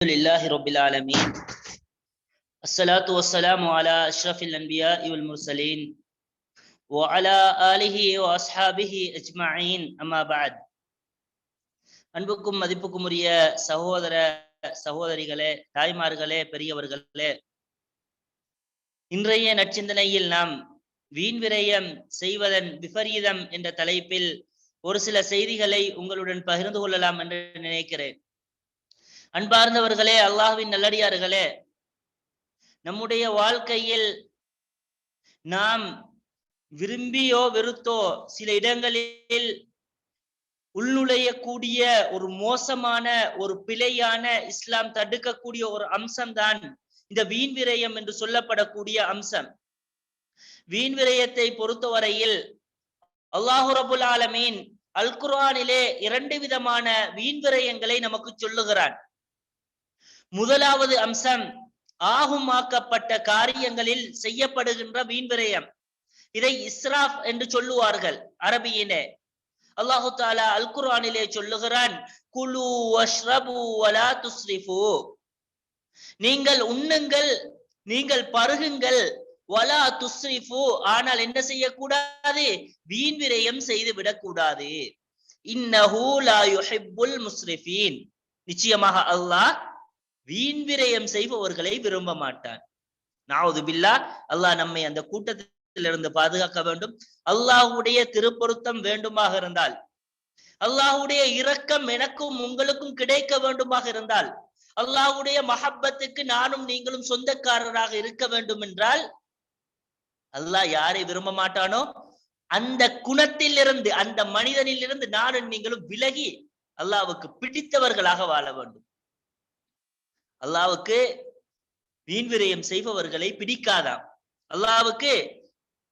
لله رب العالمين الصلاة والسلام على أشرف الأنبياء والمرسلين وعلى آله وأصحابه أجمعين أما بعد அன்புக்கும் மதிப்புக்கும் உரிய சகோதர சகோதரிகளே தாய்மார்களே பெரியவர்களே இன்றைய நற்சிந்தனையில் நாம் வீண் விரயம் செய்வதன் விபரீதம் என்ற தலைப்பில் ஒரு சில செய்திகளை உங்களுடன் பகிர்ந்து கொள்ளலாம் என்று நினைக்கிறேன் அன்பார்ந்தவர்களே அல்லாஹுவின் நல்லடியார்களே நம்முடைய வாழ்க்கையில் நாம் விரும்பியோ வெறுத்தோ சில இடங்களில் உள்நுழையக்கூடிய ஒரு மோசமான ஒரு பிழையான இஸ்லாம் தடுக்கக்கூடிய ஒரு அம்சம்தான் இந்த வீண் விரயம் என்று சொல்லப்படக்கூடிய அம்சம். வீண் விரயத்தை பொறுத்தவரையில் அல்லாஹு ரபுல் ஆலமீன் அல்குர்ஆனிலே இரண்டு விதமான வீண் விரயங்களை நமக்கு சொல்லுகிறான். முதலாவது அம்சம் ஆகுமாக்கப்பட்ட காரியங்களில் செய்யப்படுகின்ற வீண் விரயம் இதை இஸ்ராஃப் என்று சொல்லுவார்கள் அரபியினே அல்லாஹு தாலா அல் குரானிலே சொல்லுகிறான் குலு வஷ்ரபு வலா துஸ்ரிஃபு. நீங்கள் உண்ணுங்கள் நீங்கள் பருகுங்கள். வலா துஸ்ரிஃபு. ஆனால் என்ன செய்யக்கூடாது? வீண் விரயம் செய்து விடக்கூடாது இன்னஹூ லா யுஹிப்புல் முஸ்ரிஃபீன். நிச்சயமாக அல்லாஹ் வீண் விரயம் செய்பவர்களை விரும்ப மாட்டான். நாவது பில்லா அல்லாஹ் நம்மை அந்த கூட்டத்திலிருந்து பாதுகாக்க வேண்டும். அல்லாஹுடைய திருப்பொருத்தம் வேண்டுமாக இருந்தால் அல்லாஹுடைய இரக்கம் எனக்கும் உங்களுக்கும் கிடைக்க வேண்டுமாக இருந்தால் அல்லாஹுடைய மஹப்பத்துக்கு நானும் நீங்களும் சொந்தக்காரராக இருக்க வேண்டும் என்றால் அல்லாஹ் யாரை விரும்ப மாட்டானோ அந்த குணத்திலிருந்து அந்த மனிதனில் இருந்து நானும் நீங்களும் விலகி அல்லாவுக்கு பிடித்தவர்களாக வாழ வேண்டும். அல்லாவுக்கு வீண் விரயம் செய்பவர்களை பிடிக்காதாம். அல்லாவுக்கு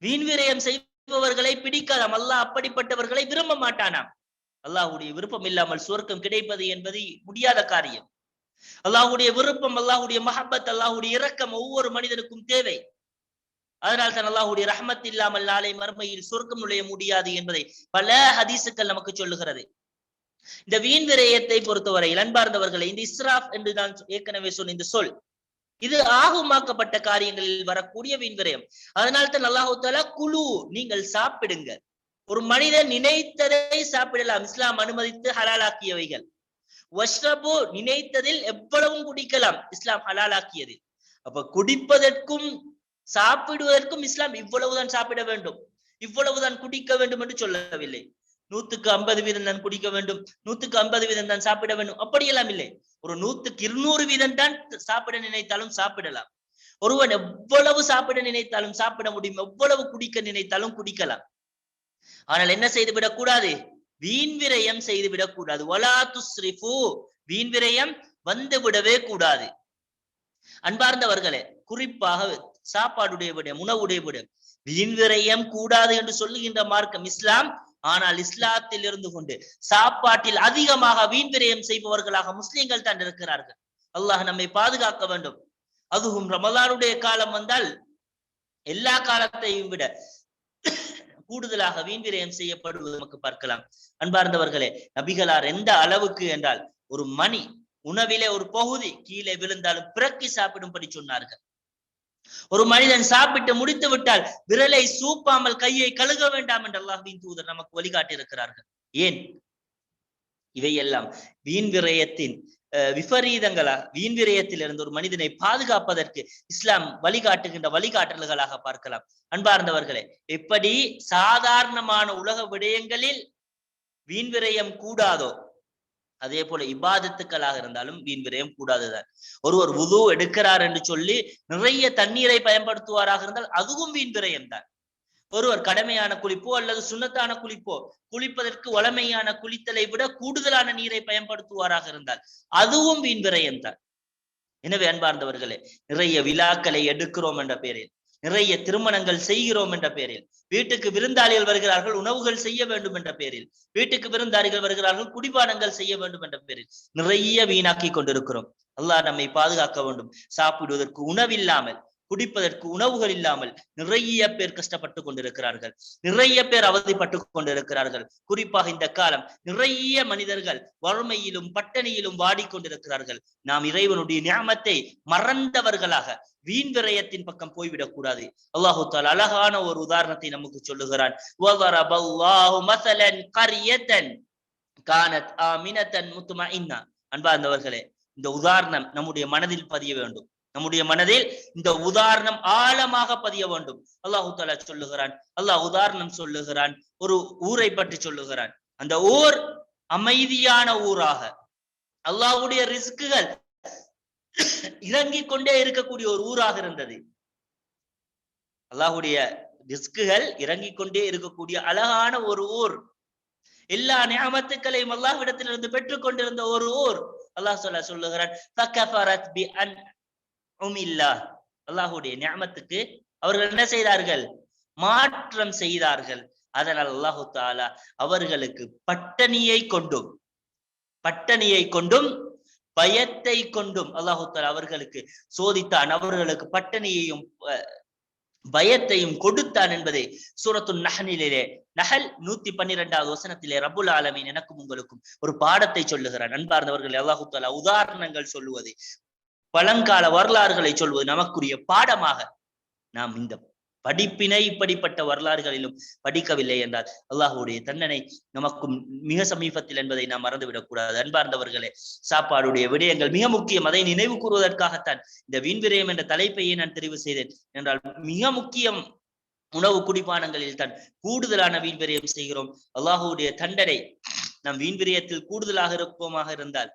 வீண் விரயம் செய்பவர்களை பிடிக்காதாம். அல்லாஹ் அப்படிப்பட்டவர்களை விரும்ப மாட்டானாம். அல்லாஹுடைய விருப்பம் இல்லாமல் சுவர்க்கம் கிடைப்பது என்பது முடியாத காரியம். அல்லாஹுடைய விருப்பம் அல்லாஹுடைய மஹபத் அல்லாஹுடைய இரக்கம் ஒவ்வொரு மனிதனுக்கும் தேவை. அதனால் தான் அல்லாஹுடைய ரஹமத் இல்லாமல் நாளை மறுமையில் சுருக்கம் நுழைய முடியாது என்பதை பல ஹதீசுக்கள் நமக்கு சொல்லுகிறது. இந்த வீண் விரயத்தை பொறுத்தவரை அன்பார்ந்தவர்களை இந்த இஸ்ராஃப் என்று நான் ஏற்கனவே சொன்ன இந்த சொல் இது ஆகுமாக்கப்பட்ட காரியங்களில் வரக்கூடிய வீண் விரயம். அதனால் தான் அல்லாஹு தாலா குழு நீங்கள் சாப்பிடுங்க ஒரு மனிதன் நினைத்ததை சாப்பிடலாம் இஸ்லாம் அனுமதித்து ஹலாலாக்கியவைகள். வஷ்ரபு நினைத்ததில் எவ்வளவும் குடிக்கலாம் இஸ்லாம் ஹலாலாக்கியது. அப்ப குடிப்பதற்கும் சாப்பிடுவதற்கும் இஸ்லாம் இவ்வளவுதான் சாப்பிட வேண்டும் இவ்வளவுதான் குடிக்க வேண்டும் என்று சொல்லவில்லை. நூத்துக்கு ஐம்பது வீதம் தான் குடிக்க வேண்டும். நூத்துக்கு ஐம்பது வீதம் தான் சாப்பிட வேண்டும். அப்படியெல்லாம் இல்லை. ஒரு நூத்துக்கு இருநூறு வீதம் தான் சாப்பிட நினைத்தாலும் சாப்பிடலாம். ஒருவன் எவ்வளவு சாப்பிட நினைத்தாலும் சாப்பிட முடியும். எவ்வளவு குடிக்க நினைத்தாலும் குடிக்கலாம். ஆனால் என்ன செய்து விடக்கூடாது வீண் விரயம் செய்து விடக்கூடாது ஒலா துஸ்ரிஃபு. வீண் விரயம் வந்து விடவே கூடாது. அன்பார்ந்தவர்களே குறிப்பாக சாப்பாடுடைய விட உணவுடைய விட வீண் விரயம் கூடாது என்று சொல்லுகின்ற மார்க்கம் இஸ்லாம் ஆனால் இஸ்லாத்தில் இருந்து கொண்டு சாப்பாட்டில் அதிகமாக வீண் விரயம் செய்பவர்களாக முஸ்லிம்கள் தான் இருக்கிறார்கள். அல்லாஹ் நம்மை பாதுகாக்க வேண்டும். அதுவும் ரமலானுடைய காலம் வந்தால் எல்லா காலத்தையும் விட கூடுதலாக வீண் விரயம் செய்யப்படுவது நமக்கு பார்க்கலாம். அன்பார்ந்தவர்களே நபிகளார் எந்த அளவுக்கு என்றால் ஒரு மணி உணவிலே ஒரு பகுதி கீழே விழுந்தாலும் பிறக்கி சாப்பிடும்படி சொன்னார்கள். ஒரு மனிதன் சாப்பிட்டு முடித்து விட்டால் விரலை சூப்பாமல் கையை கழுக வேண்டாம் என்று அல்லாஹின் தூதர் நமக்கு வழிகாட்டி இருக்கிறார்கள் ஏன்? இவையெல்லாம் வீண் விரயத்தின் விபரீதங்களா வீண் விரயத்தில் இருந்து ஒரு மனிதனை பாதுகாப்பதற்கு இஸ்லாம் வழிகாட்டுகின்ற வழிகாட்டல்களாக பார்க்கலாம். அன்பார்ந்தவர்களே எப்படி சாதாரணமான உலக விடயங்களில் வீண் விரயம் கூடாதோ அதே போல இபாதத்துக்களாக இருந்தாலும் வீண் விரயம் கூடாதுதான். ஒருவர் உது எடுக்கிறார் என்று சொல்லி நிறைய தண்ணீரை பயன்படுத்துவாராக இருந்தால் அதுவும் வீண் விரயம் தான் ஒருவர் கடமையான குளிப்போ அல்லது சுண்ணத்தான குளிப்போ குளிப்பதற்கு வளமையான குளித்தலை விட கூடுதலான நீரை பயன்படுத்துவாராக இருந்தால் அதுவும் வீண் விரயம் தான் எனவே அன்பார்ந்தவர்களே நிறைய விழாக்களை எடுக்கிறோம் என்ற பெயரில் நிறைய திருமணங்கள் செய்கிறோம் என்ற பெயரில் வீட்டுக்கு விருந்தாளிகள் வருகிறார்கள் உணவுகள் செய்ய வேண்டும் என்ற பெயரில் வீட்டுக்கு விருந்தாளிகள் வருகிறார்கள் குடிபானங்கள் செய்ய வேண்டும் என்ற பெயரில் நிறைய வீணாக்கி கொண்டிருக்கிறோம். அல்லாஹ் நம்மை பாதுகாக்க வேண்டும். சாப்பிடுவதற்கு உணவில்லாமல் குடிப்பதற்கு உணவுகள் இல்லாமல் நிறைய பேர் கஷ்டப்பட்டு கொண்டிருக்கிறார்கள். நிறைய பேர் அவதிப்பட்டு கொண்டிருக்கிறார்கள். குறிப்பாக இந்த காலம் நிறைய மனிதர்கள் வறுமையிலும் பட்டணியிலும் வாடிக்கொண்டிருக்கிறார்கள் நாம் இறைவனுடைய நியமத்தை மறந்தவர்களாக வீண் விரயத்தின் பக்கம் போய்விடக் கூடாது. அல்லாஹு தால் அழகான ஒரு உதாரணத்தை நமக்கு சொல்லுகிறான். கானத் ஆமினத்தன் முத்துமா அன்பார்ந்தவர்களே இந்த உதாரணம் நம்முடைய மனதில் பதிய வேண்டும். நம்முடைய மனதில் இந்த உதாரணம் ஆழமாக பதிய வேண்டும். அல்லாஹு தாலா சொல்லுகிறான். அல்லாஹ் உதாரணம் சொல்லுகிறான். ஒரு ஊரை பற்றி சொல்லுகிறான். அந்த ஊர் அமைதியான ஊராக அல்லாஹுடைய ரிஸ்குகள் இறங்கிக் கொண்டே இருக்கக்கூடிய ஒரு ஊராக இருந்தது. அல்லாஹுடைய ரிஸ்குகள் இறங்கிக் கொண்டே இருக்கக்கூடிய அழகான ஒரு ஊர். எல்லா நியமத்துக்களையும் அல்லாஹ்விடத்திலிருந்து பெற்றுக் கொண்டிருந்த ஒரு ஊர். அல்லாஹ் சொல்ல சொல்லுகிறான் அல்லாஹுடைய ஞாபத்துக்கு அவர்கள் என்ன செய்தார்கள்? மாற்றம் செய்தார்கள். அதனால் அல்லாஹு தாலா அவர்களுக்கு பட்டணியை கொண்டும் பட்டணியை கொண்டும் பயத்தை கொண்டும் அல்லாஹு தாலா அவர்களுக்கு சோதித்தான். அவர்களுக்கு பட்டணியையும் பயத்தையும் கொடுத்தான் என்பதை சூரத்து நகனிலே நகல் நூத்தி பன்னிரெண்டாவது வசனத்திலே ரபுல் ஆலமின் எனக்கும் உங்களுக்கும் ஒரு பாடத்தை சொல்லுகிறார். அன்பார்ந்தவர்கள் அல்லாஹு தாலா உதாரணங்கள் சொல்லுவது பழங்கால வரலாறுகளை சொல்வது நமக்குரிய பாடமாக நாம் இந்த படிப்பினை இப்படிப்பட்ட வரலாறுகளிலும் படிக்கவில்லை என்றால் அல்லாஹுடைய தண்டனை நமக்கும் மிக சமீபத்தில் என்பதை நாம் மறந்துவிடக்கூடாது. அன்பார்ந்தவர்களே சாப்பாடுடைய விடயங்கள் மிக முக்கியம். அதை நினைவு கூறுவதற்காகத்தான் இந்த வீண்விரயம் என்ற தலைப்பையே நான் தெரிவு செய்தேன். என்றால் மிக முக்கியம் உணவு குடிப்பானங்களில் தான் கூடுதலான வீண்விரயம் செய்கிறோம். அல்லாஹுடைய தண்டனை நம் வீண்விரயத்தில் கூடுதலாக இருப்போமாக இருந்தால்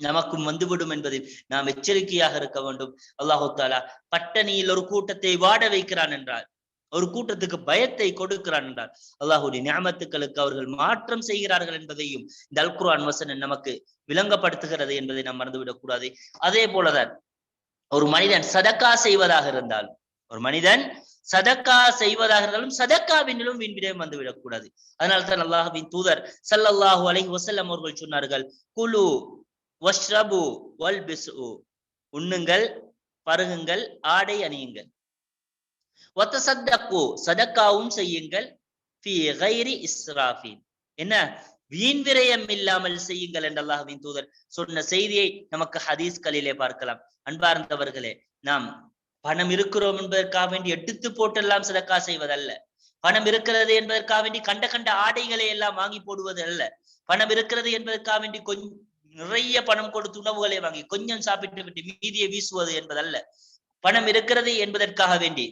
நமக்கும் வந்துவிடும் என்பதில் நாம் எச்சரிக்கையாக இருக்க வேண்டும். அல்லாஹு தாலா பட்டணியில் ஒரு கூட்டத்தை வாட வைக்கிறான் என்றால் ஒரு கூட்டத்துக்கு பயத்தை கொடுக்கிறான் என்றால் அல்லாஹுடைய ஞாபகத்துக்களுக்கு அவர்கள் மாற்றம் செய்கிறார்கள் என்பதையும் இந்த அல்குரான் வசனன் நமக்கு விளங்கப்படுத்துகிறது என்பதை நாம் மறந்துவிடக் கூடாது. அதே போலதான் ஒரு மனிதன் சதக்கா செய்வதாக இருந்தால் ஒரு மனிதன் சதக்கா செய்வதாக இருந்தாலும் சதக்காவினிலும் வீண்விடயம் வந்து விடக்கூடாது அதனால தான் அல்லாஹுவின் தூதர் சல்லல்லாஹு அலை வசல்லம் அவர்கள் சொன்னார்கள் குழு வஷ்ரபு வல் பிசு உண்ணுங்கள் பருகுங்கள் ஆடை அணியுங்கள். ஒத்த சத்தக்கு சதக்காவும் செய்யுங்கள். இஸ்ராஃபின். என்ன? வீண் விரயம் இல்லாமல் செய்யுங்கள் என்று அல்லாஹுவின் தூதர் சொன்ன செய்தியை நமக்கு ஹதீஸ்களிலே பார்க்கலாம். அன்பார்ந்தவர்களே நாம் பணம் இருக்கிறோம் என்பதற்காக வேண்டி எடுத்து போட்டெல்லாம் சதக்கா செய்வதல்ல. பணம் இருக்கிறது என்பதற்காக வேண்டி கண்ட கண்ட ஆடைகளை எல்லாம் வாங்கி போடுவது அல்ல பணம் இருக்கிறது என்பதற்காக வேண்டி கொஞ்சம் நிறைய பணம் கொடுத்து உணவுகளை வாங்கி கொஞ்சம் சாப்பிட்டு விட்டு மீதியை வீசுவது என்பதல்ல. பணம் இருக்கிறது என்பதற்காக வேண்டி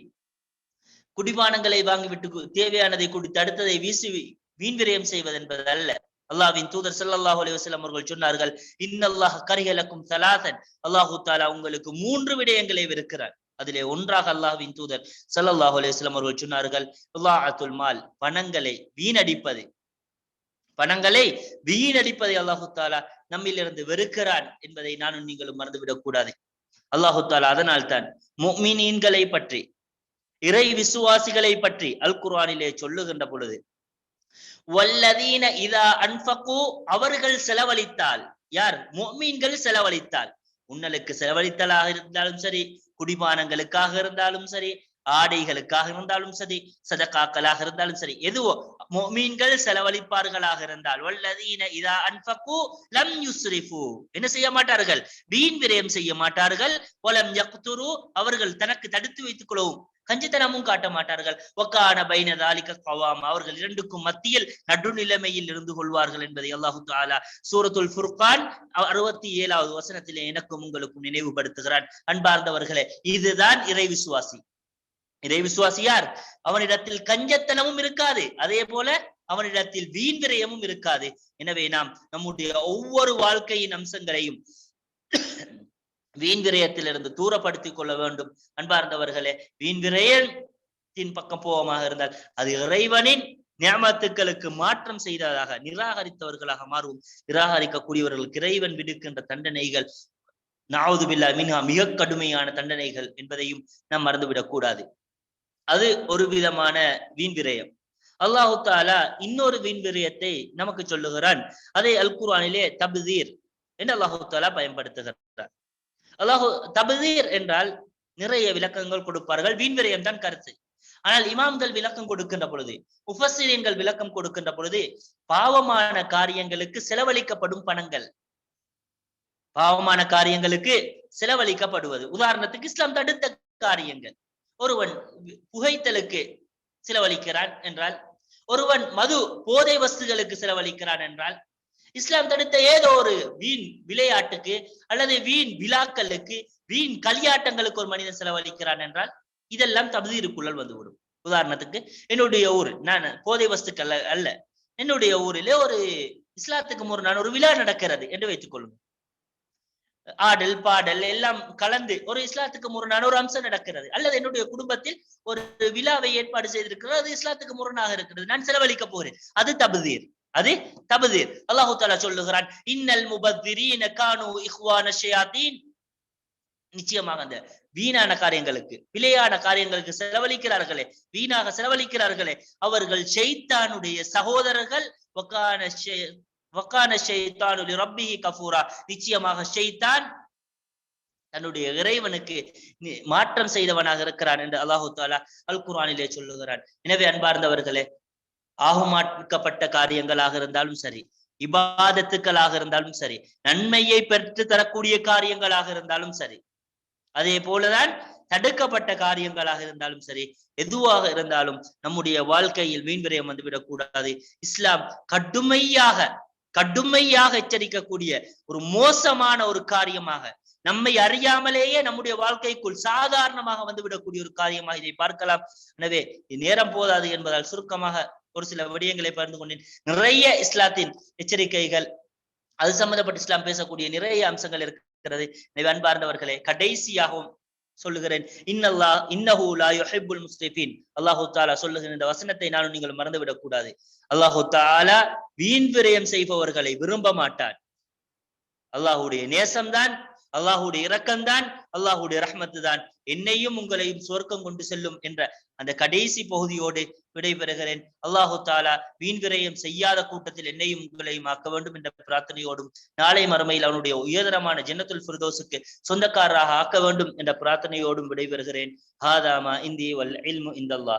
குடிபானங்களை வாங்கிவிட்டு தேவையானதை கொடுத்து அடுத்ததை வீசி வீண் விரயம் செய்வது என்பது அல்ல அல்லாவின் தூதர் சல்லாஹூ அலி வசலம் அவர்கள் சொன்னார்கள் இன்னல்லாஹ் கரிகலக்கும் சலாசன். அல்லாஹு தாலா உங்களுக்கு மூன்று விடயங்களை இருக்கிறார் அதிலே ஒன்றாக அல்லாஹ்வின் தூதர் சல்லாஹூ அலி அவர்கள் சொன்னார்கள் அல்லாஹத்துல் மால். பணங்களை வீணடிப்பது. பணங்களை வீணடிப்பதை அல்லாஹு தாலா நம்மிலிருந்து வெறுக்கிறான் என்பதை நானும் நீங்களும் மறந்துவிடக் கூடாது அல்லாஹு தாலா அதனால் தான் மீன்களை பற்றி இறை விசுவாசிகளை பற்றி அல் குர்ஆனிலே சொல்லுகின்ற பொழுது வல்லதீன இதா அன்பகு அவர்கள் செலவழித்தால் யார்? மொமீன்கள் செலவழித்தால் உன்னலுக்கு செலவழித்தலாக இருந்தாலும் சரி குடிமானங்களுக்காக இருந்தாலும் சரி ஆடைகளுக்காக இருந்தாலும் சரி சதக்காக்களாக இருந்தாலும் சரி எதுவோ மோமீன்கள் செலவழிப்பார்களாக இருந்தால் வல்லதீன இதா அன்பகு லம் யுஸ்ரிஃபு. என்ன செய்ய மாட்டார்கள்? வீண் விரயம் செய்ய மாட்டார்கள். ஒலம் யக்துரு. அவர்கள் தனக்கு தடுத்து வைத்துக் கொள்ளவும் கஞ்சித்தனமும் காட்ட மாட்டார்கள். ஒக்கான பைனதாலிக்க கவாம் அவர்கள் இரண்டுக்கும் மத்தியில் நடுநிலைமையில் இருந்து கொள்வார்கள் என்பதை அல்லாஹு தாலா சூரத்துல் ஃபுர்கான் அறுபத்தி ஏழாவது வசனத்திலே எனக்கும் உங்களுக்கும் நினைவுபடுத்துகிறான். அன்பார்ந்தவர்களே இதுதான் இறை விசுவாசி. இறை விசுவாசியார் அவனிடத்தில் கஞ்சத்தனமும் இருக்காது. அதே போல அவனிடத்தில் வீண் விரயமும் இருக்காது. எனவே நாம் நம்முடைய ஒவ்வொரு வாழ்க்கையின் அம்சங்களையும் வீண் விரயத்திலிருந்து தூரப்படுத்திக் கொள்ள வேண்டும். அன்பார்ந்தவர்களே வீண் விரயத்தின் பக்கம் போவமாக இருந்தால் அது இறைவனின் நியமத்துக்களுக்கு மாற்றம் செய்ததாக நிராகரித்தவர்களாக மாறுவோம் நிராகரிக்கக்கூடியவர்களுக்கு இறைவன் விடுக்கின்ற தண்டனைகள் நாவது பில்லா மிக மிக கடுமையான தண்டனைகள் என்பதையும் நாம் மறந்துவிடக் கூடாது. அது ஒரு விதமான வீண் விரயம் அல்லாஹு தாலா இன்னொரு வீண் விரயத்தை நமக்கு சொல்லுகிறான். அதை அல் குர்ஆனிலே தபுதீர் என்று அல்லாஹு தாலா பயன்படுத்துகிறார். அல்லாஹு தபுதீர் என்றால் நிறைய விளக்கங்கள் கொடுப்பார்கள். வீண் விரயம் தான் கருத்து. ஆனால் இமாம்கள் விளக்கம் கொடுக்கின்ற பொழுது முஃபஸ்ஸிரீன்கள் விளக்கம் கொடுக்கின்ற பொழுது பாவமான காரியங்களுக்கு செலவழிக்கப்படும் பணங்கள். பாவமான காரியங்களுக்கு செலவழிக்கப்படுவது. உதாரணத்துக்கு இஸ்லாம் தடுத்த காரியங்கள். ஒருவன் புகைத்தலுக்கு செலவழிக்கிறான் என்றால் ஒருவன் மது போதை வஸ்துகளுக்கு செலவழிக்கிறான் என்றால் இஸ்லாம் தடுத்த ஏதோ ஒரு வீண் விளையாட்டுக்கு அல்லது வீண் விழாக்களுக்கு வீண் களியாட்டங்களுக்கு ஒரு மனிதன் செலவழிக்கிறான் என்றால் இதெல்லாம் தகுதிக்குள்ளல் வந்துவிடும். உதாரணத்துக்கு என்னுடைய ஊர் நான் போதை வஸ்துக்கள் அல்ல- என்னுடைய ஊரிலே ஒரு இஸ்லாத்துக்கு முரணான ஒரு விழா நடக்கிறது என்று வைத்துக் கொள்ளுங்கள். ஆடல் பாடல் எல்லாம் கலந்து ஒரு இஸ்லாத்துக்கு முரணான ஒரு அம்சம் நடக்கிறது. அல்லது என்னுடைய குடும்பத்தில் ஒரு விழாவை ஏற்பாடு செய்திருக்கிறது. அது இஸ்லாத்துக்கு முரணாக இருக்கிறது. நான் செலவழிக்க போறேன். அது தபுதீர். அது தபுதீர். அல்லாஹு தாலா சொல்லுகிறான் இன்னல் முபத்திரீன கானு இஹ்வான ஷயாத்தீன். நிச்சயமாக அந்த வீணான காரியங்களுக்கு பிழையான காரியங்களுக்கு செலவழிக்கிறார்களே வீணாக செலவழிக்கிறார்களே அவர்கள் செய்தானுடைய சகோதரர்கள் வக்கான ஷெய்தான் ரப்பிஹி கஃபூரா. நிச்சயமாக ஷெய்தான் தன்னுடைய இறைவனுக்கு மாற்றம் செய்தவனாக இருக்கிறான் என்று அல்லாஹு தாலா அல் குரானிலே சொல்லுகிறான். எனவே அன்பார்ந்தவர்களே ஆகுமாக்கப்பட்ட காரியங்களாக இருந்தாலும் சரி இபாதத்துக்களாக இருந்தாலும் சரி நன்மையை பெற்று தரக்கூடிய காரியங்களாக இருந்தாலும் சரி அதே போலதான் தடுக்கப்பட்ட காரியங்களாக இருந்தாலும் சரி எதுவாக இருந்தாலும் நம்முடைய வாழ்க்கையில் மீன் விரயம் வந்துவிடக் கூடாது இஸ்லாம் கடுமையாக கடுமையாக எச்சரிக்கக்கூடிய ஒரு மோசமான ஒரு காரியமாக நம்மை அறியாமலேயே நம்முடைய வாழ்க்கைக்குள் சாதாரணமாக வந்துவிடக்கூடிய ஒரு காரியமாக இதை பார்க்கலாம். எனவே நேரம் போதாது என்பதால் சுருக்கமாக ஒரு சில விடயங்களை பகிர்ந்து கொண்டேன். நிறைய இஸ்லாத்தின் எச்சரிக்கைகள் அது சம்பந்தப்பட்ட இஸ்லாம் பேசக்கூடிய நிறைய அம்சங்கள் இருக்கிறது. அன்பார்ந்தவர்களே கடைசியாகவும் சொல்லுகிறேன். இன்னல்லா இன்னஹு லா யுஹிப்புல் முஸ்லிஃபின் அல்லாஹு தாலா சொல்லுகிற இந்த வசனத்தை நானும் நீங்கள் மறந்துவிடக் கூடாது அல்லாஹு தாலா வீண் விரயம் செய்பவர்களை விரும்ப மாட்டான் அல்லாஹுடைய நேசம்தான் அல்லாஹுடைய இரக்கம்தான் அல்லாஹுடைய ரஹ்மத்து தான் என்னையும் உங்களையும் சுவர்க்கம் கொண்டு செல்லும் என்ற அந்த கடைசி பகுதியோடு விடைபெறுகிறேன். அல்லாஹு தாலா வீண்விரயம் செய்யாத கூட்டத்தில் என்னையும் உங்களையும் ஆக்க வேண்டும் என்ற பிரார்த்தனையோடும் நாளை மறுமையில் அவனுடைய உயர்தரமான ஜன்னத்துல் ஃபிர்தோஸுக்கு சொந்தக்காரராக ஆக்க வேண்டும் என்ற பிரார்த்தனையோடும் விடைபெறுகிறேன். ஹாதாமா இந்தி வல் இல்மு இந்தல்லா